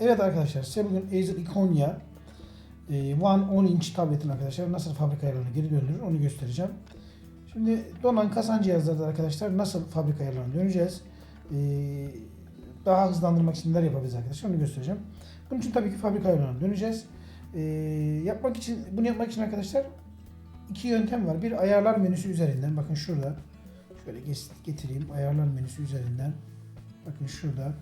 Evet arkadaşlar size bugün Acer Iconia e, One 10 inç tabletin arkadaşlar nasıl fabrika ayarlarına geri döndürür onu göstereceğim. Şimdi donan kasan cihazlarda arkadaşlar nasıl fabrika ayarlarına döneceğiz. E, daha hızlandırmak için neler yapabiliriz arkadaşlar onu göstereceğim. Bunun için tabii ki fabrika ayarlarına döneceğiz. E, yapmak için bunu yapmak için arkadaşlar iki yöntem var. Bir ayarlar menüsü üzerinden bakın şurada şöyle getireyim ayarlar menüsü üzerinden bakın şurada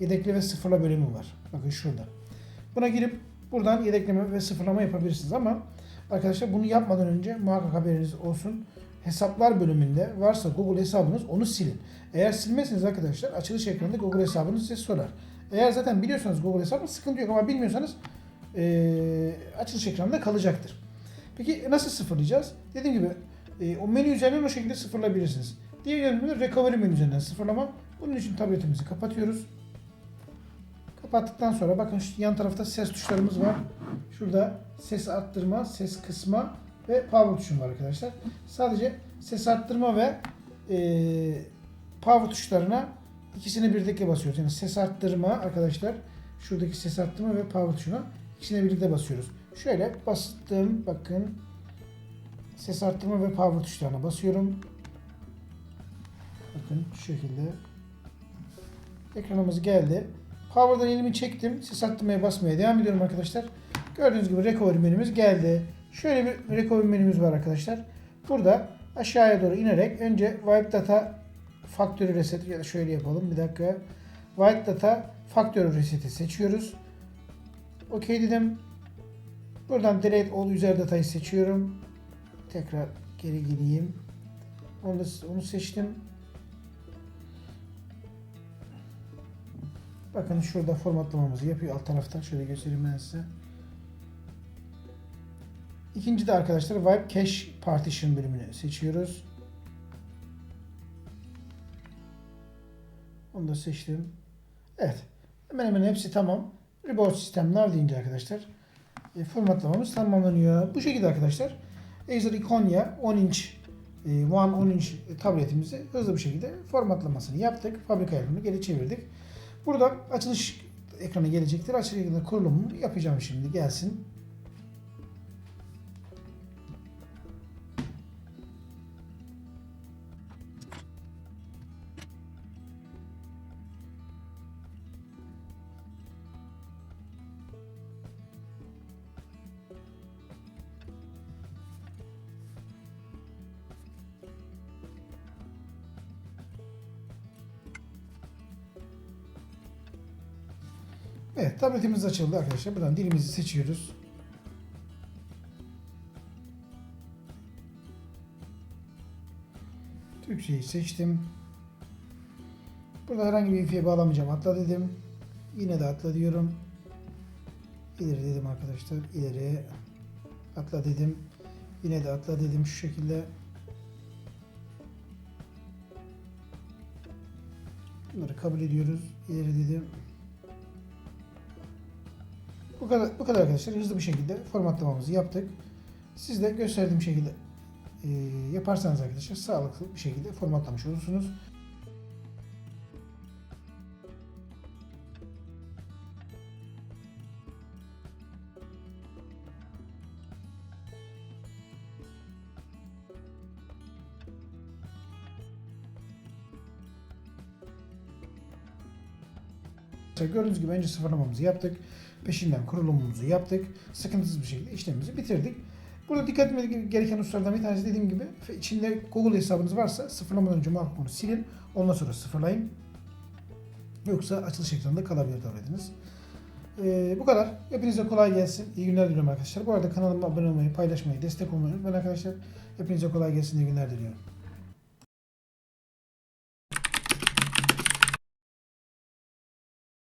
yedekle ve sıfırla bölümü var. Bakın şurada. Buna girip buradan yedekleme ve sıfırlama yapabilirsiniz ama arkadaşlar bunu yapmadan önce muhakkak haberiniz olsun. Hesaplar bölümünde varsa Google hesabınız onu silin. Eğer silmezseniz arkadaşlar açılış ekranında Google hesabınız size sorar. Eğer zaten biliyorsanız Google hesabı sıkıntı yok ama bilmiyorsanız eee, açılış ekranında kalacaktır. Peki nasıl sıfırlayacağız? Dediğim gibi e, o menü üzerinden o şekilde sıfırlayabilirsiniz. Diğer yöntemde recovery menü üzerinden sıfırlama. Bunun için tabletimizi kapatıyoruz. Kapattıktan sonra bakın şu yan tarafta ses tuşlarımız var. Şurada ses arttırma, ses kısma ve power tuşum var arkadaşlar. Sadece ses arttırma ve e, power tuşlarına ikisini birlikte basıyoruz. Yani ses arttırma arkadaşlar şuradaki ses arttırma ve power tuşuna ikisini birlikte basıyoruz. Şöyle bastım bakın ses arttırma ve power tuşlarına basıyorum. Bakın şu şekilde ekranımız geldi. Power'dan elimi çektim. Ses arttırmaya basmaya devam ediyorum arkadaşlar. Gördüğünüz gibi recovery menümüz geldi. Şöyle bir recovery menümüz var arkadaşlar. Burada aşağıya doğru inerek önce wipe data factory reset ya da şöyle yapalım bir dakika. Wipe data factory reset'i seçiyoruz. OK dedim. Buradan delete all user datayı seçiyorum. Tekrar geri gideyim. Onu, onu seçtim. Bakın şurada formatlamamızı yapıyor alt taraftan. Şöyle göstereyim ben size. İkinci de arkadaşlar Wipe Cache Partition bölümünü seçiyoruz. Onu da seçtim. Evet. Hemen hemen hepsi tamam. Reboot System Now deyince arkadaşlar e, formatlamamız tamamlanıyor. Bu şekilde arkadaşlar Acer Iconia 10 inç e, One 10 inç tabletimizi hızlı bir şekilde formatlamasını yaptık. Fabrika ayarını geri çevirdik. Burada açılış ekranı gelecektir. Açılış ekranı kurulumunu yapacağım şimdi. Gelsin. Evet tabletimiz açıldı arkadaşlar. Buradan dilimizi seçiyoruz. Türkçeyi seçtim. Burada herhangi bir wifi'ye bağlamayacağım. Atla dedim. Yine de atla diyorum. İleri dedim arkadaşlar. İleri. Atla dedim. Yine de atla dedim şu şekilde. Bunları kabul ediyoruz. İleri dedim. Bu kadar, bu kadar arkadaşlar. Hızlı bir şekilde formatlamamızı yaptık. Siz de gösterdiğim şekilde e, yaparsanız arkadaşlar sağlıklı bir şekilde formatlamış olursunuz. Gördüğünüz gibi önce sıfırlamamızı yaptık. Peşinden kurulumumuzu yaptık. Sıkıntısız bir şekilde işlemimizi bitirdik. Burada dikkat etmeniz gereken hususlardan bir tanesi dediğim gibi içinde Google hesabınız varsa sıfırlamadan önce onu silin. Ondan sonra sıfırlayın. Yoksa açılış ekranında kalabilir tabletiniz. Ee, bu kadar. Hepinize kolay gelsin. İyi günler diliyorum arkadaşlar. Bu arada kanalıma abone olmayı, paylaşmayı, destek olmayı unutmayın arkadaşlar. Hepinize kolay gelsin. İyi günler diliyorum.